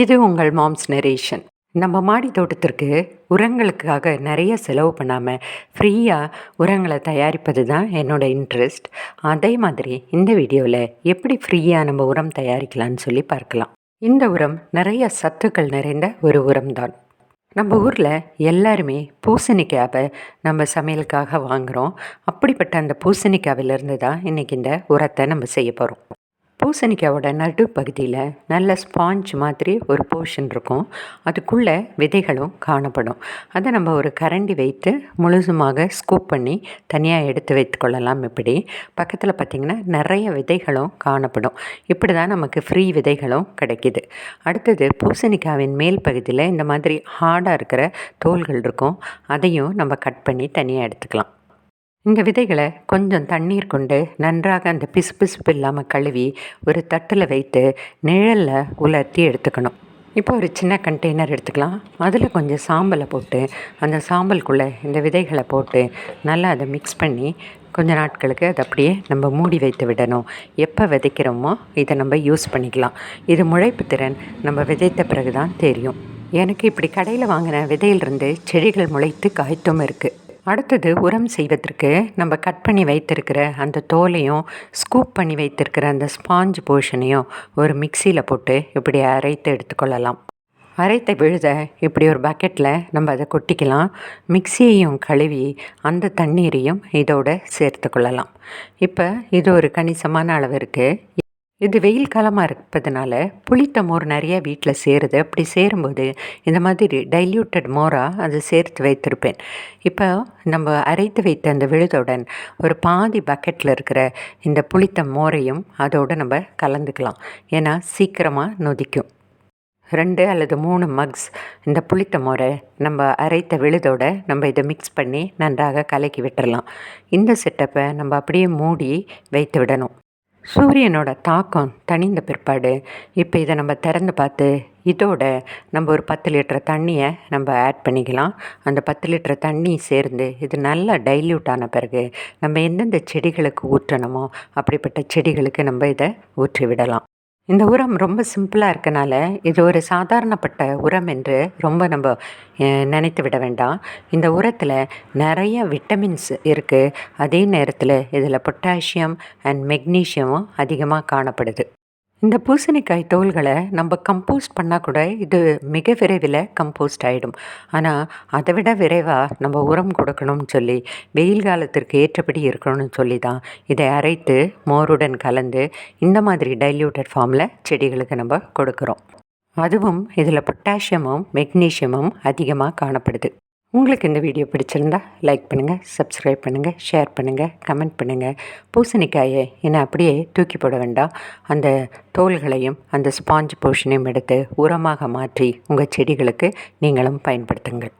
இது உங்கள் moms narration. நம்ம மாடி தோட்டத்திற்கு உரங்களுக்காக நிறைய செலவு பண்ணாமல் ஃப்ரீயாக உரங்களை தயாரிப்பது தான் என்னோடய இன்ட்ரெஸ்ட். அதே மாதிரி இந்த வீடியோவில் எப்படி ஃப்ரீயாக நம்ம உரம் தயாரிக்கலாம்னு சொல்லி பார்க்கலாம். இந்த உரம் நிறைய சத்துக்கள் நிறைந்த ஒரு உரம் தான். நம்ம ஊரில் எல்லாருமே பூசணிக்காவை நம்ம சமையலுக்காக வாங்குகிறோம் அப்படிப்பட்ட அந்த பூசணிக்காவிலிருந்து தான் இன்றைக்கி இந்த உரத்தை நம்ம செய்ய போகிறோம் பூசணிக்காவோட நடு பகுதியில் நல்ல ஸ்பாஞ்ச் மாதிரி ஒரு போர்ஷன் இருக்கும். அதுக்குள்ளே விதைகளும் காணப்படும். அதை நம்ம ஒரு கரண்டி வைத்து முழுசுமாக ஸ்கூப் பண்ணி தனியாக எடுத்து வைத்துக்கொள்ளலாம் இப்படி. பக்கத்தில் பார்த்திங்கன்னா நிறைய விதைகளும் காணப்படும். இப்படி தான் நமக்கு ஃப்ரீ விதைகளும் கிடைக்கிது. அடுத்தது பூசணிக்காவின் மேல் பகுதியில் இந்த மாதிரி ஹார்டாக இருக்கிற தோள்கள் இருக்கும். அதையும் நம்ம கட் பண்ணி தனியாக எடுத்துக்கலாம். இந்த விதைகளை கொஞ்சம் தண்ணீர் கொண்டு நன்றாக அந்த பிசு பிசுப்பு இல்லாமல் கழுவி ஒரு தட்டில் வைத்து நிழலில் உலர்த்தி எடுத்துக்கணும். இப்போ ஒரு சின்ன கண்டெய்னர் எடுத்துக்கலாம். அதில் கொஞ்சம் சாம்பலை போட்டு அந்த சாம்பலுக்குள்ளே இந்த விதைகளை போட்டு நல்லா அதை மிக்ஸ் பண்ணி கொஞ்ச நாட்களுக்கு அதை அப்படியே நம்ம மூடி வைத்து விடணும். எப்போ விதைக்கிறோமோ இதை நம்ம யூஸ் பண்ணிக்கலாம். இது முளைப்பு திறன் நம்ம விதைத்த பிறகு தான் தெரியும். எனக்கு இப்படி கடையில் வாங்கின விதையிலிருந்து செடிகள் முளைத்து காய்த்தும் இருக்குது அடுத்தது உரம் செய்வதற்கு நம்ம கட் பண்ணி வைத்திருக்கிற அந்த தோலையும் ஸ்கூப் பண்ணி வைத்திருக்கிற அந்த ஸ்பாஞ்ச் போர்ஷனையும் ஒரு மிக்சியில் போட்டு இப்படி அரைத்து எடுத்துக்கொள்ளலாம். அரைத்த விழுத இப்படி ஒரு பக்கெட்டில் நம்ம அதை கொட்டிக்கலாம். மிக்சியையும் கழுவி அந்த தண்ணீரையும் இதோடு சேர்த்து கொள்ளலாம் இப்போ இது ஒரு கணிசமான அளவு இருக்குது இது வெயில் காலமாக இருப்பதுனால புளித்த மோர் நிறைய வீட்டில் சேருது. அப்படி சேரும்போது இந்த மாதிரி டைல்யூட்டட் மோராக அதை சேர்த்து வைத்திருப்பேன். இப்போ நம்ம அரைத்து வைத்த அந்த விழுதுடன் ஒரு பாதி பக்கெட்டில் இருக்கிற இந்த புளித்த மோரையும் அதோடு நம்ம கலந்துக்கலாம். ஏன்னா சீக்கிரமாக நொதிக்கும். ரெண்டு அல்லது மூணு மக்ஸ் இந்த புளித்த மோரை நம்ம அரைத்த விழுதோட நம்ம இதை மிக்ஸ் பண்ணி நன்றாக கலக்கி விட்டுறலாம். இந்த செட்டப்பை நம்ம அப்படியே மூடி வைத்து விடணும். சூரியனோட தாக்கம் தனிந்த பிற்பாடு இப்போ இதை நம்ம திறந்து பார்த்து இதோட நம்ம ஒரு பத்து லிட்டர் தண்ணியை நம்ம ஆட் பண்ணிக்கலாம். அந்த பத்து லிட்டர் தண்ணி சேர்ந்து இது நல்லா டைல்யூட் ஆன பிறகு நம்ம எந்தெந்த செடிகளுக்கு ஊற்றணுமோ அப்படிப்பட்ட செடிகளுக்கு நம்ம இதை ஊற்றி விடலாம் இந்த உரம் ரொம்ப சிம்பிளாக இருக்கனால இது ஒரு சாதாரணப்பட்ட உரம் என்று ரொம்ப நம்ம நினைத்து விட வேண்டாம். இந்த உரத்தில் நிறைய விட்டமின்ஸ் இருக்குது அதே நேரத்தில் இதில் பொட்டாசியம் அண்ட் மெக்னீஷியமும் அதிகமாக காணப்படுது. இந்த பூசணிக்காய் தோல்களை நம்ம கம்போஸ்ட் பண்ணால் கூட இது மிக விரைவில் கம்போஸ்ட் ஆகிடும் ஆனால் அதை விட விரைவாக நம்ம உரம் கொடுக்கணும்னு சொல்லி வெயில் காலத்திற்கு ஏற்றபடி இருக்கணும்னு சொல்லி தான் இதை அரைத்து மோருடன் கலந்து இந்த மாதிரி டைல்யூட்டட் ஃபார்மில் செடிகளுக்கு நம்ம கொடுக்குறோம். அதுவும் இதில் பொட்டாசியமும் மெக்னீஷியமும் அதிகமாக காணப்படுது. உங்களுக்கு இந்த வீடியோ பிடிச்சிருந்தா லைக் பண்ணுங்கள் சப்ஸ்கிரைப் பண்ணுங்கள் ஷேர் பண்ணுங்கள் கமெண்ட் பண்ணுங்கள் பூசணிக்காயை என்னை அப்படியே தூக்கி போட வேண்டாம். அந்த தோள்களையும் அந்த ஸ்பாஞ்ச் போர்ஷனையும் எடுத்து உரமாக மாற்றி உங்கள் செடிகளுக்கு நீங்களும் பயன்படுத்துங்கள்.